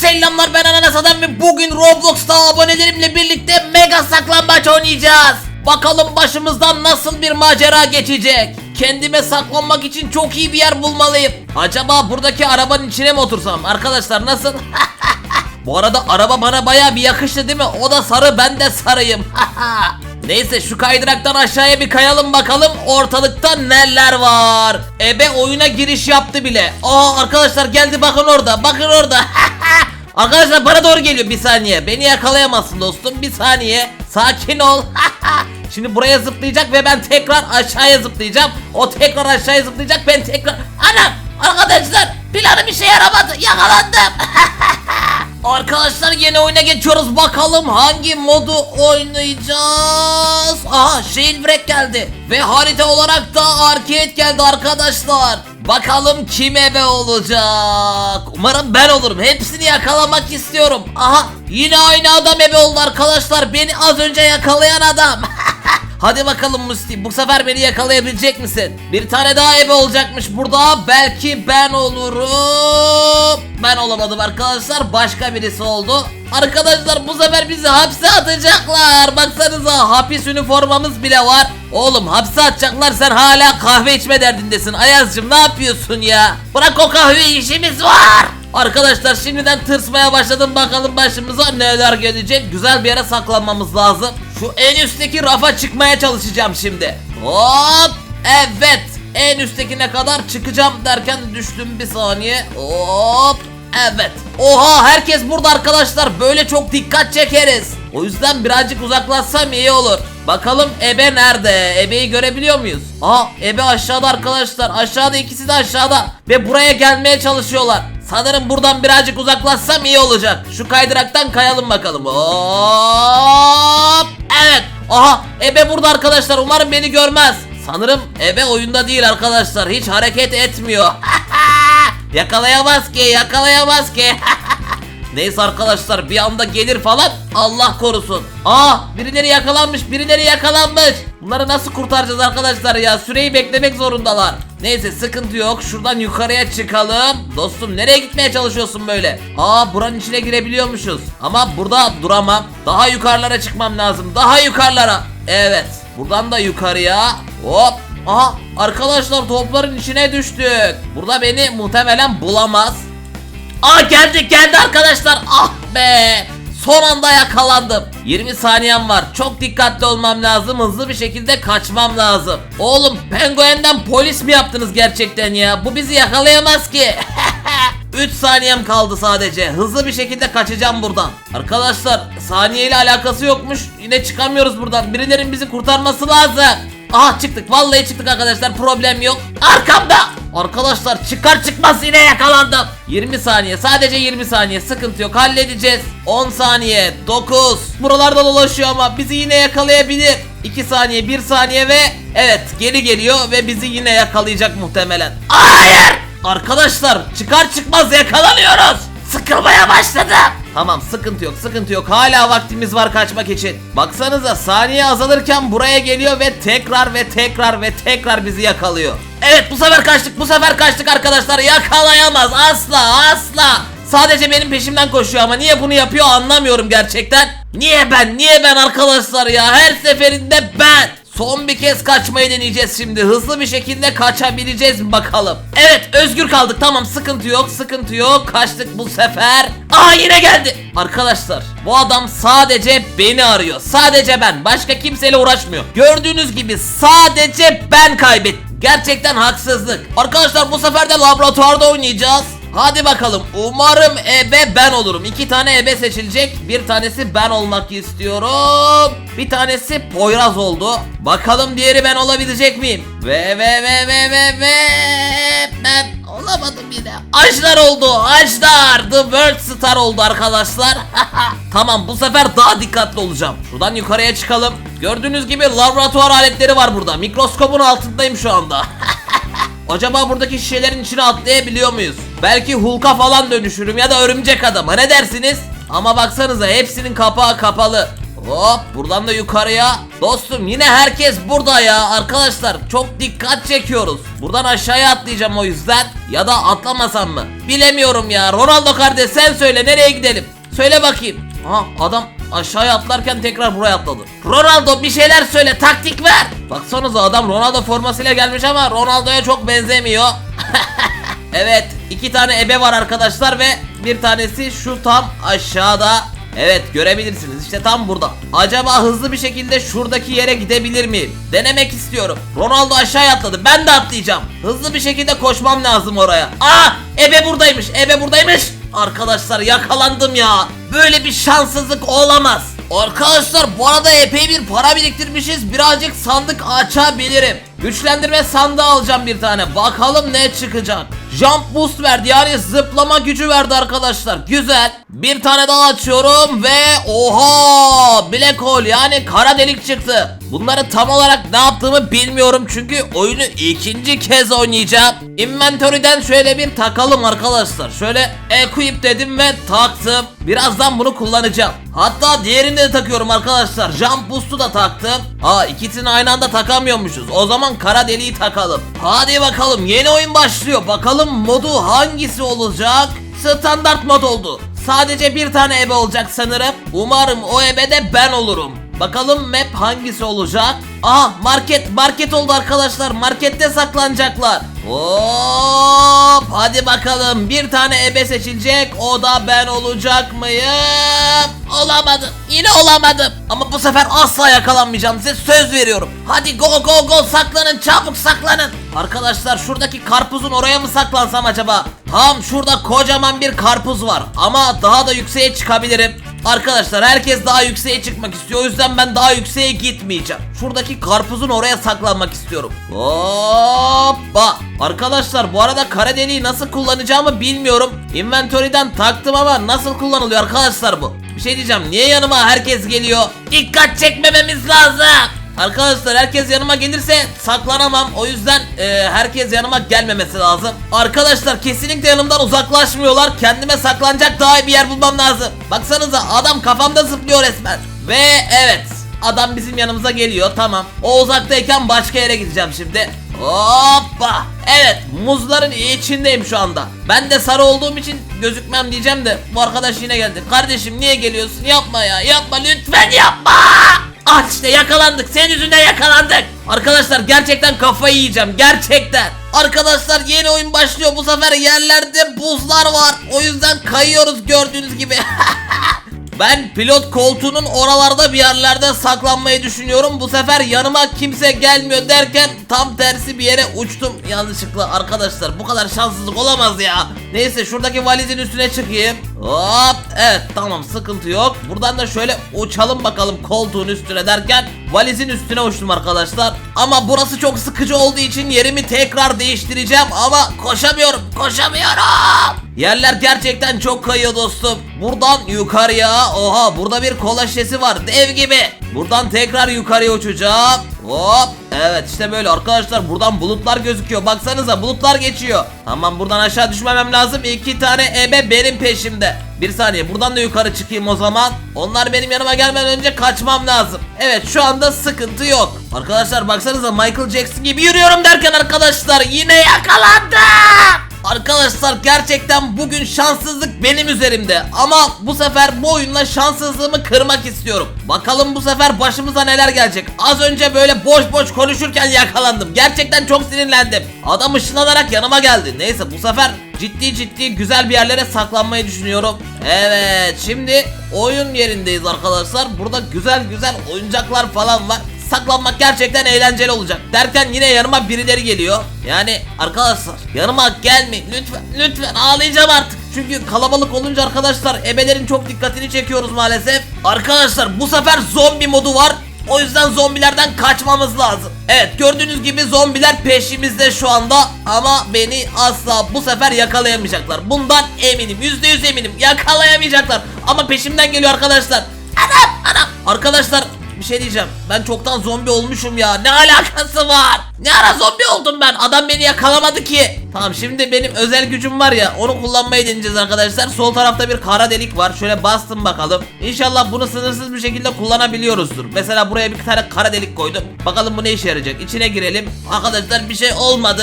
Selamlar ben Ananas Adam ve bugün Roblox'ta abonelerimle birlikte mega saklambaç oynayacağız. Bakalım başımızdan nasıl bir macera geçecek. Kendime saklanmak için çok iyi bir yer bulmalıyım. Acaba buradaki arabanın içine mi otursam? Arkadaşlar nasıl? Bu arada araba bana baya bir yakıştı değil mi? O da sarı ben de sarıyım. Neyse şu kaydıraktan aşağıya bir kayalım bakalım ortalıkta neler var. Ebe oyuna giriş yaptı bile. Aa arkadaşlar geldi bakın orada bakın orada. arkadaşlar bana doğru geliyor bir saniye. Beni yakalayamazsın dostum bir saniye. Sakin ol. Şimdi buraya zıplayacak ve ben tekrar aşağıya zıplayacağım. O tekrar aşağıya zıplayacak ben tekrar... Anam arkadaşlar planım işe yaramadı yakalandım. Arkadaşlar yeni oyuna geçiyoruz bakalım hangi modu oynayacağız. Aha Jailbreak geldi ve harita olarak da arcade geldi arkadaşlar. Bakalım kim ebe olacak. Umarım ben olurum. Hepsini yakalamak istiyorum. Aha yine aynı adam ebe oldu arkadaşlar. Beni az önce yakalayan adam. Hadi bakalım Musti bu sefer beni yakalayabilecek misin? Bir tane daha ebe olacakmış burada belki ben olurum. Ben olamadım arkadaşlar başka birisi oldu. Arkadaşlar bu sefer bizi hapse atacaklar. Baksanıza hapis üniformamız bile var. Oğlum hapse atacaklar sen hala kahve içme derdindesin. Ayazcım ne yapıyorsun ya? Bırak o kahve işimiz var. Arkadaşlar şimdiden tırsmaya başladım bakalım başımıza neler gelecek. Güzel bir yere saklanmamız lazım. Şu en üstteki rafa çıkmaya çalışacağım şimdi. Hop! Evet. En üsttekine kadar çıkacağım derken düştüm bir saniye. Hop! Evet. Oha herkes burada arkadaşlar. Böyle çok dikkat çekeriz. O yüzden birazcık uzaklaşsam iyi olur. Bakalım Ebe nerede? Ebe'yi görebiliyor muyuz? Aa Ebe aşağıda arkadaşlar. Aşağıda ikisi de aşağıda. Ve buraya gelmeye çalışıyorlar. Sanırım buradan birazcık uzaklaşsam iyi olacak. Şu kaydıraktan kayalım bakalım. Hop! Evet. Aha Ebe burada arkadaşlar. Umarım beni görmez. Sanırım Ebe oyunda değil arkadaşlar. Hiç hareket etmiyor. yakalayamaz ki, yakalayamaz ki. Neyse arkadaşlar bir anda gelir falan Allah korusun. Aa birileri yakalanmış birileri yakalanmış. Bunları nasıl kurtaracağız arkadaşlar ya süreyi beklemek zorundalar. Neyse sıkıntı yok şuradan yukarıya çıkalım. Dostum nereye gitmeye çalışıyorsun böyle? Aa buranın içine girebiliyormuşuz. Ama burada duramam. Daha yukarılara çıkmam lazım daha yukarılara. Evet buradan da yukarıya. Hop Aha arkadaşlar topların içine düştük. Burada beni muhtemelen bulamaz. Aa geldi geldi arkadaşlar. Ah be. Son anda yakalandım. 20 saniyem var. Çok dikkatli olmam lazım. Hızlı bir şekilde kaçmam lazım. Oğlum penguenden polis mi yaptınız gerçekten ya? Bu bizi yakalayamaz ki. 3 saniyem kaldı sadece. Hızlı bir şekilde kaçacağım buradan. Arkadaşlar saniyeyle alakası yokmuş. Yine çıkamıyoruz buradan. Birilerinin bizi kurtarması lazım. Aha çıktık. Vallahi çıktık arkadaşlar. Problem yok. Arkamda. Arkadaşlar çıkar çıkmaz yine yakalandım. 20 saniye. Sadece 20 saniye. Sıkıntı yok. Halledeceğiz. 10 saniye. 9. Buralarda dolaşıyor ama bizi yine yakalayabilir. 2 saniye, 1 saniye ve evet geri geliyor ve bizi yine yakalayacak muhtemelen. Hayır! Arkadaşlar çıkar çıkmaz yakalanıyoruz. Sıkılmaya başladım. Tamam sıkıntı yok sıkıntı yok hala vaktimiz var kaçmak için. Baksanıza saniye azalırken buraya geliyor ve tekrar ve tekrar ve tekrar bizi yakalıyor. Evet bu sefer kaçtık bu sefer kaçtık arkadaşlar yakalayamaz asla asla. Sadece benim peşimden koşuyor ama niye bunu yapıyor anlamıyorum gerçekten. Niye ben niye ben arkadaşlar ya her seferinde ben. Son bir kez kaçmayı deneyeceğiz şimdi. Hızlı bir şekilde kaçabileceğiz mi bakalım. Evet özgür kaldık. Tamam sıkıntı yok sıkıntı yok. Kaçtık bu sefer. Aa yine geldi. Arkadaşlar bu adam sadece beni arıyor. Sadece ben. Başka kimseyle uğraşmıyor. Gördüğünüz gibi sadece ben kaybettim. Gerçekten haksızlık. Arkadaşlar bu sefer de laboratuvarda oynayacağız. Hadi bakalım. Umarım ebe ben olurum. İki tane ebe seçilecek. Bir tanesi ben olmak istiyorum. Bir tanesi Poyraz oldu. Bakalım diğeri ben olabilecek miyim? Ve ve ve ve ve ve ben olamadım yine. Ajdar oldu. Ajdar. The World Star oldu arkadaşlar. tamam bu sefer daha dikkatli olacağım. Şuradan yukarıya çıkalım. Gördüğünüz gibi laboratuvar aletleri var burada. Mikroskopun altındayım şu anda. Acaba buradaki şişelerin içine atlayabiliyor muyuz? Belki Hulk'a falan dönüşürüm ya da örümcek adama ne dersiniz? Ama baksanıza hepsinin kapağı kapalı. Hop buradan da yukarıya. Dostum yine herkes burada ya arkadaşlar. Çok dikkat çekiyoruz. Buradan aşağıya atlayacağım o yüzden. Ya da atlamasam mı? Bilemiyorum ya. Ronaldo kardeş sen söyle nereye gidelim? Söyle bakayım. Ha adam aşağıya atlarken tekrar buraya atladı. Ronaldo bir şeyler söyle taktik ver. Baksanıza adam Ronaldo formasıyla gelmiş ama Ronaldo'ya çok benzemiyor. Evet iki tane ebe var arkadaşlar ve bir tanesi şu tam aşağıda. Evet görebilirsiniz işte tam burada. Acaba hızlı bir şekilde şuradaki yere gidebilir miyim? Denemek istiyorum. Ronaldo aşağıya atladı ben de atlayacağım. Hızlı bir şekilde koşmam lazım oraya. Aa ebe buradaymış ebe buradaymış. Arkadaşlar yakalandım ya. Böyle bir şanssızlık olamaz. Arkadaşlar bu arada epey bir para biriktirmişiz. Birazcık sandık açabilirim. Güçlendirme sandığı alacağım bir tane. Bakalım ne çıkacak. Jump boost verdi yani zıplama gücü verdi arkadaşlar. Güzel. Bir tane daha açıyorum ve oha black hole yani kara delik çıktı. Bunları tam olarak ne yaptığımı bilmiyorum çünkü oyunu ikinci kez oynayacağım. Inventory'den şöyle bir takalım arkadaşlar. Şöyle equip dedim ve taktım. Birazdan bunu kullanacağım. Hatta diğerini de takıyorum arkadaşlar. Jump boost'u da taktım. Aa ikisini aynı anda takamıyormuşuz. O zaman kara deliği takalım. Hadi bakalım yeni oyun başlıyor. Bakalım modu hangisi olacak? Standart mod oldu. Sadece bir tane ebe olacak sanırım. Umarım o ebe ben olurum. Bakalım map hangisi olacak? Aha market market oldu arkadaşlar. Markette saklanacaklar. Hop hadi bakalım. Bir tane ebe seçilecek. O da ben olacak mıyım? Olamadım. Yine olamadım. Ama bu sefer asla yakalanmayacağım. Size söz veriyorum. Hadi go go go saklanın çabuk saklanın. Arkadaşlar şuradaki karpuzun oraya mı saklansam acaba? Tam şurada kocaman bir karpuz var. Ama daha da yükseğe çıkabilirim. Arkadaşlar herkes daha yükseğe çıkmak istiyor. O yüzden ben daha yükseğe gitmeyeceğim. Şuradaki karpuzun oraya saklanmak istiyorum. Hoppa. Arkadaşlar bu arada kara deliği nasıl kullanacağımı bilmiyorum. Inventory'den taktım ama nasıl kullanılıyor arkadaşlar bu? Bir şey diyeceğim. Niye yanıma herkes geliyor? Dikkat çekmememiz lazım. Arkadaşlar herkes yanıma gelirse saklanamam. O yüzden e, herkes yanıma gelmemesi lazım. Arkadaşlar kesinlikle yanımdan uzaklaşmıyorlar. Kendime saklanacak daha iyi bir yer bulmam lazım. Baksanıza adam kafamda zıplıyor resmen. Ve evet adam bizim yanımıza geliyor tamam. O uzaktayken başka yere gideceğim şimdi. Hoppa. Evet muzların içindeyim şu anda. Ben de sarı olduğum için gözükmem diyeceğim de bu arkadaş yine geldi. Kardeşim niye geliyorsun? Yapma ya yapma lütfen yapma. Ah işte yakalandık. Senin yüzünden yakalandık. Arkadaşlar gerçekten kafayı yiyeceğim. Gerçekten. Arkadaşlar yeni oyun başlıyor. Bu sefer yerlerde buzlar var. O yüzden kayıyoruz gördüğünüz gibi. Ben pilot koltuğunun oralarda bir yerlerde saklanmayı düşünüyorum. Bu sefer yanıma kimse gelmiyor derken tam tersi bir yere uçtum yanlışlıkla arkadaşlar. Bu kadar şanssızlık olamaz ya. Neyse şuradaki valizin üstüne çıkayım. Hop evet tamam sıkıntı yok. Buradan da şöyle uçalım bakalım koltuğun üstüne derken valizin üstüne uçtum arkadaşlar. Ama burası çok sıkıcı olduğu için yerimi tekrar değiştireceğim ama koşamıyorum koşamıyorum. Yerler gerçekten çok kayıyor dostum. Buradan yukarıya. Oha burada bir kola şişesi var. Dev gibi. Buradan tekrar yukarıya uçacağım. Hop. Evet işte böyle arkadaşlar buradan bulutlar gözüküyor. Baksanıza bulutlar geçiyor. Tamam buradan aşağı düşmemem lazım. İki tane ebe benim peşimde. Bir saniye buradan da yukarı çıkayım o zaman. Onlar benim yanıma gelmeden önce kaçmam lazım. Evet şu anda sıkıntı yok. Arkadaşlar baksanıza Michael Jackson gibi yürüyorum derken arkadaşlar yine yakalandım. Arkadaşlar gerçekten bugün şanssızlık benim üzerimde ama bu sefer bu oyunla şanssızlığımı kırmak istiyorum. Bakalım bu sefer başımıza neler gelecek. Az önce böyle boş boş konuşurken yakalandım. Gerçekten çok sinirlendim. Adam ışınlanarak yanıma geldi. Neyse bu sefer ciddi ciddi güzel bir yerlere saklanmayı düşünüyorum. Evet şimdi oyun yerindeyiz arkadaşlar. Burada güzel güzel oyuncaklar falan var saklanmak gerçekten eğlenceli olacak. Derken yine yanıma birileri geliyor. Yani arkadaşlar yanıma gelmeyin lütfen lütfen ağlayacağım artık. Çünkü kalabalık olunca arkadaşlar ebelerin çok dikkatini çekiyoruz maalesef. Arkadaşlar bu sefer zombi modu var. O yüzden zombilerden kaçmamız lazım. Evet gördüğünüz gibi zombiler peşimizde şu anda ama beni asla bu sefer yakalayamayacaklar. Bundan eminim %100 eminim yakalayamayacaklar. Ama peşimden geliyor arkadaşlar. Anam anam. Arkadaşlar bir şey diyeceğim. Ben çoktan zombi olmuşum ya. Ne alakası var? Ne ara zombi oldum ben? Adam beni yakalamadı ki. Tamam şimdi benim özel gücüm var ya onu kullanmayı deneyeceğiz arkadaşlar. Sol tarafta bir kara delik var. Şöyle bastım bakalım. İnşallah bunu sınırsız bir şekilde kullanabiliyoruzdur. Mesela buraya bir tane kara delik koydum. Bakalım bu ne işe yarayacak. İçine girelim. Arkadaşlar bir şey olmadı.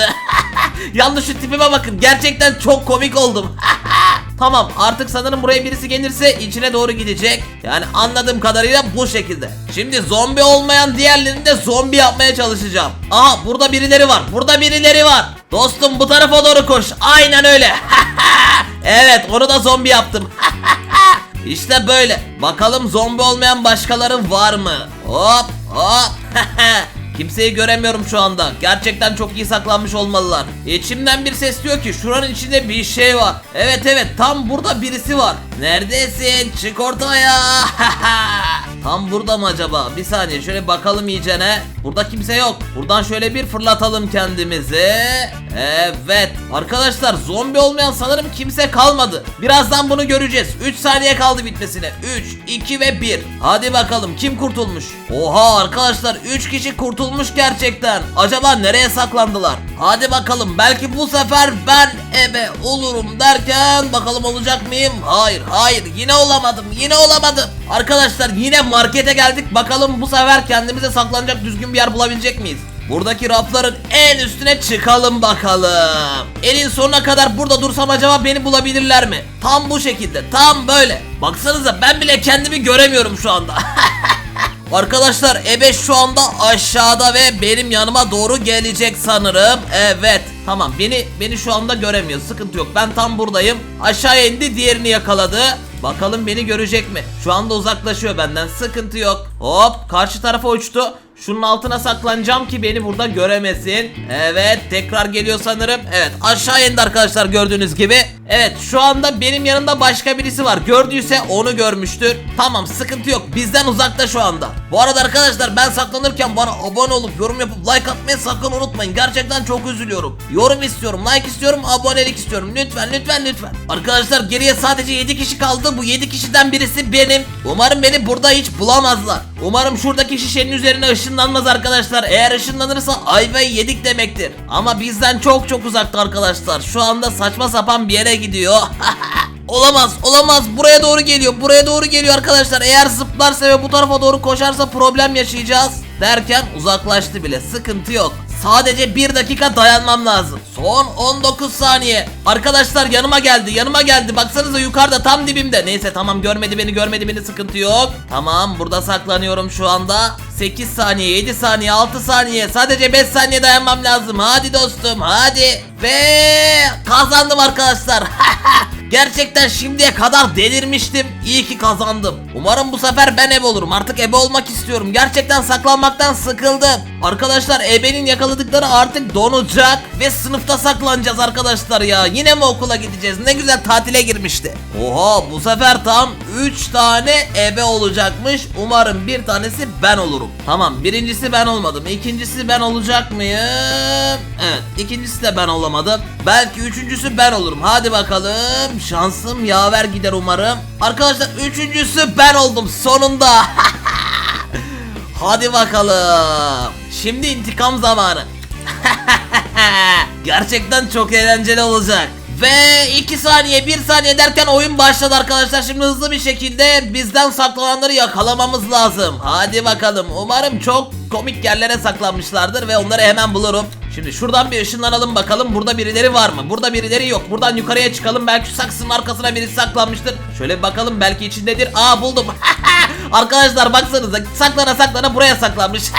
Yalnız şu tipime bakın. Gerçekten çok komik oldum. Tamam artık sanırım buraya birisi gelirse içine doğru gidecek. Yani anladığım kadarıyla bu şekilde. Şimdi zombi olmayan diğerlerini de zombi yapmaya çalışacağım. Aha burada birileri var. Burada birileri var. Dostum bu tarafa doğru koş. Aynen öyle. evet onu da zombi yaptım. İşte böyle. Bakalım zombi olmayan başkaları var mı? Hop hop. Kimseyi göremiyorum şu anda. Gerçekten çok iyi saklanmış olmalılar. İçimden bir ses diyor ki şuranın içinde bir şey var. Evet evet tam burada birisi var. Neredesin? Çık ortaya. Tam burada mı acaba? Bir saniye şöyle bakalım iyicene. Burada kimse yok. Buradan şöyle bir fırlatalım kendimizi. Evet. Arkadaşlar zombi olmayan sanırım kimse kalmadı. Birazdan bunu göreceğiz. 3 saniye kaldı bitmesine. 3, 2 ve 1. Hadi bakalım kim kurtulmuş? Oha arkadaşlar 3 kişi kurtulmuş gerçekten. Acaba nereye saklandılar? Hadi bakalım belki bu sefer ben ebe olurum derken bakalım olacak mıyım? Hayır hayır yine olamadım yine olamadım. Arkadaşlar yine markete geldik. Bakalım bu sefer kendimize saklanacak düzgün bir yer bulabilecek miyiz? Buradaki rafların en üstüne çıkalım bakalım. Elin sonuna kadar burada dursam acaba beni bulabilirler mi? Tam bu şekilde, tam böyle. Baksanıza ben bile kendimi göremiyorum şu anda. Arkadaşlar Ebe şu anda aşağıda ve benim yanıma doğru gelecek sanırım. Evet. Tamam beni beni şu anda göremiyor. Sıkıntı yok. Ben tam buradayım. Aşağıya indi diğerini yakaladı. Bakalım beni görecek mi? Şu anda uzaklaşıyor benden. Sıkıntı yok. Hop karşı tarafa uçtu. Şunun altına saklanacağım ki beni burada göremesin. Evet tekrar geliyor sanırım. Evet aşağı indi arkadaşlar gördüğünüz gibi. Evet şu anda benim yanımda başka birisi var. Gördüyse onu görmüştür. Tamam sıkıntı yok. Bizden uzakta şu anda. Bu arada arkadaşlar ben saklanırken bana abone olup yorum yapıp like atmayı sakın unutmayın. Gerçekten çok üzülüyorum. Yorum istiyorum, like istiyorum, abonelik istiyorum. Lütfen lütfen lütfen. Arkadaşlar geriye sadece 7 kişi kaldı. Bu 7 kişiden birisi benim. Umarım beni burada hiç bulamazlar. Umarım şuradaki şişenin üzerine ışınlanmaz arkadaşlar. Eğer ışınlanırsa ayvayı yedik demektir. Ama bizden çok çok uzakta arkadaşlar. Şu anda saçma sapan bir yere gidiyor. Olamaz, olamaz. Buraya doğru geliyor. Buraya doğru geliyor arkadaşlar. Eğer zıplarsa ve bu tarafa doğru koşarsa problem yaşayacağız. Derken uzaklaştı bile. Sıkıntı yok. Sadece bir dakika dayanmam lazım. Son 19 saniye. Arkadaşlar yanıma geldi. Yanıma geldi. Baksanıza yukarıda tam dibimde. Neyse tamam görmedi beni görmedi beni sıkıntı yok. Tamam burada saklanıyorum şu anda. 8 saniye 7 saniye 6 saniye. Sadece 5 saniye dayanmam lazım. Hadi dostum hadi. Ve kazandım arkadaşlar. Gerçekten şimdiye kadar delirmiştim. İyi ki kazandım. Umarım bu sefer ben ebe olurum. Artık ebe olmak istiyorum. Gerçekten saklanmaktan sıkıldım. Arkadaşlar ebenin yakaladıkları artık donacak ve sınıfta saklanacağız arkadaşlar ya. Yine mi okula gideceğiz? Ne güzel tatile girmişti. Oha bu sefer tam 3 tane ebe olacakmış. Umarım bir tanesi ben olurum. Tamam birincisi ben olmadım. İkincisi ben olacak mıyım? Evet ikincisi de ben olamadım. Belki üçüncüsü ben olurum. Hadi bakalım. Şansım yaver gider umarım. Arkadaşlar üçüncüsü ben oldum sonunda. Hadi bakalım. Şimdi intikam zamanı. Gerçekten çok eğlenceli olacak. Ve 2 saniye 1 saniye derken oyun başladı arkadaşlar. Şimdi hızlı bir şekilde bizden saklananları yakalamamız lazım. Hadi bakalım. Umarım çok komik yerlere saklanmışlardır ve onları hemen bulurum. Şimdi şuradan bir ışınlanalım bakalım. Burada birileri var mı? Burada birileri yok. Buradan yukarıya çıkalım. Belki şu saksının arkasına birisi saklanmıştır. Şöyle bakalım belki içindedir. Aa buldum. Arkadaşlar baksanıza saklana saklana buraya saklanmış.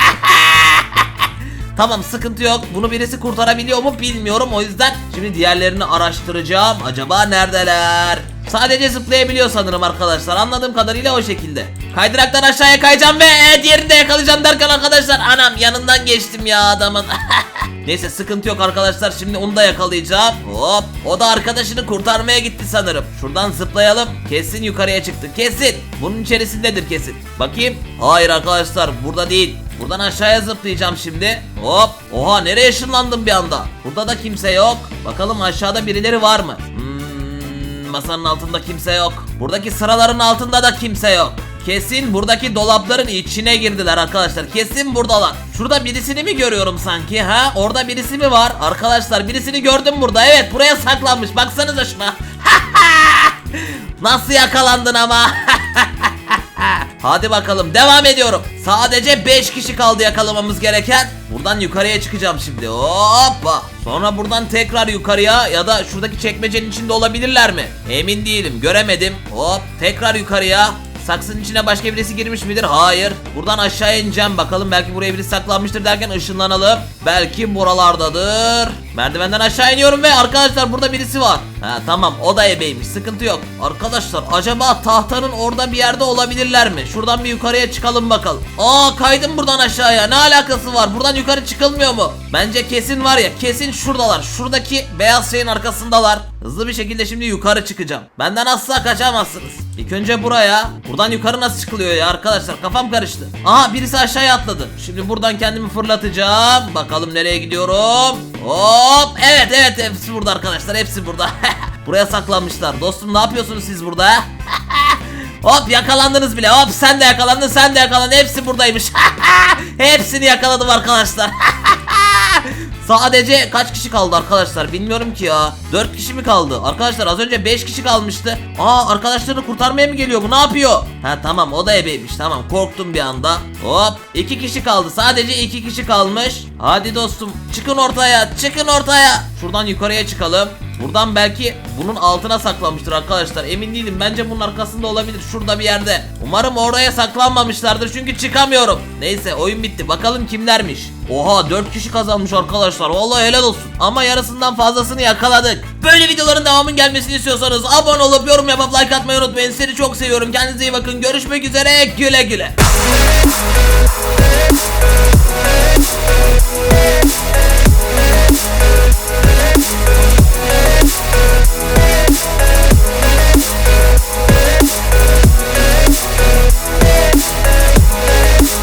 Tamam sıkıntı yok. Bunu birisi kurtarabiliyor mu bilmiyorum. O yüzden şimdi diğerlerini araştıracağım. Acaba neredeler? Sadece zıplayabiliyor sanırım arkadaşlar. Anladığım kadarıyla o şekilde. Kaydıraktan aşağıya kayacağım ve diğerini de yakalayacağım derken arkadaşlar anam yanından geçtim ya adamın. Neyse sıkıntı yok arkadaşlar. Şimdi onu da yakalayacağım. Hop. O da arkadaşını kurtarmaya gitti sanırım. Şuradan zıplayalım. Kesin yukarıya çıktı. Kesin. Bunun içerisindedir kesin. Bakayım. Hayır arkadaşlar burada değil. Buradan aşağıya zıplayacağım şimdi. Hop. Oha nereye ışınlandım bir anda? Burada da kimse yok. Bakalım aşağıda birileri var mı? Hmm, masanın altında kimse yok. Buradaki sıraların altında da kimse yok. Kesin buradaki dolapların içine girdiler arkadaşlar. Kesin buradalar. Şurada birisini mi görüyorum sanki ha? Orada birisi mi var? Arkadaşlar birisini gördüm burada. Evet buraya saklanmış. Baksanıza şuna. Nasıl yakalandın ama? Hadi bakalım devam ediyorum. Sadece 5 kişi kaldı yakalamamız gereken. Buradan yukarıya çıkacağım şimdi. Hoppa. Sonra buradan tekrar yukarıya ya da şuradaki çekmecenin içinde olabilirler mi? Emin değilim. Göremedim. Hop tekrar yukarıya. Saksının içine başka birisi girmiş midir? Hayır. Buradan aşağı ineceğim. Bakalım belki buraya birisi saklanmıştır derken ışınlanalım. Belki buralardadır. Merdivenden aşağı iniyorum ve arkadaşlar burada birisi var. Ha tamam o da ebeymiş. Sıkıntı yok. Arkadaşlar acaba tahtanın orada bir yerde olabilirler mi? Şuradan bir yukarıya çıkalım bakalım. Aa kaydım buradan aşağıya. Ne alakası var? Buradan yukarı çıkılmıyor mu? Bence kesin var ya. Kesin şuradalar. Şuradaki beyaz şeyin arkasındalar. Hızlı bir şekilde şimdi yukarı çıkacağım. Benden asla kaçamazsınız. İlk önce buraya. Buradan yukarı nasıl çıkılıyor ya arkadaşlar? Kafam karıştı. Aha birisi aşağıya atladı. Şimdi buradan kendimi fırlatacağım. Bakalım nereye gidiyorum. Hop. Evet evet hepsi burada arkadaşlar. Hepsi burada. Buraya saklanmışlar. Dostum ne yapıyorsunuz siz burada? Hop yakalandınız bile. Hop sen de yakalandın sen de yakalandın. Hepsi buradaymış. Hepsini yakaladım arkadaşlar. Sadece kaç kişi kaldı arkadaşlar? Bilmiyorum ki ya. 4 kişi mi kaldı? Arkadaşlar az önce 5 kişi kalmıştı. Aa arkadaşlarını kurtarmaya mı geliyor bu? Ne yapıyor? Ha tamam o da ebeymiş. Tamam korktum bir anda. Hop 2 kişi kaldı. Sadece 2 kişi kalmış. Hadi dostum çıkın ortaya çıkın ortaya. Şuradan yukarıya çıkalım Buradan belki bunun altına saklanmıştır arkadaşlar. Emin değilim. Bence bunun arkasında olabilir. Şurada bir yerde. Umarım oraya saklanmamışlardır çünkü çıkamıyorum. Neyse oyun bitti. Bakalım kimlermiş. Oha 4 kişi kazanmış arkadaşlar. Vallahi helal olsun. Ama yarısından fazlasını yakaladık. Böyle videoların devamın gelmesini istiyorsanız abone olup yorum yapıp like atmayı unutmayın. Seni çok seviyorum. Kendinize iyi bakın. Görüşmek üzere. Güle güle. We'll be right back.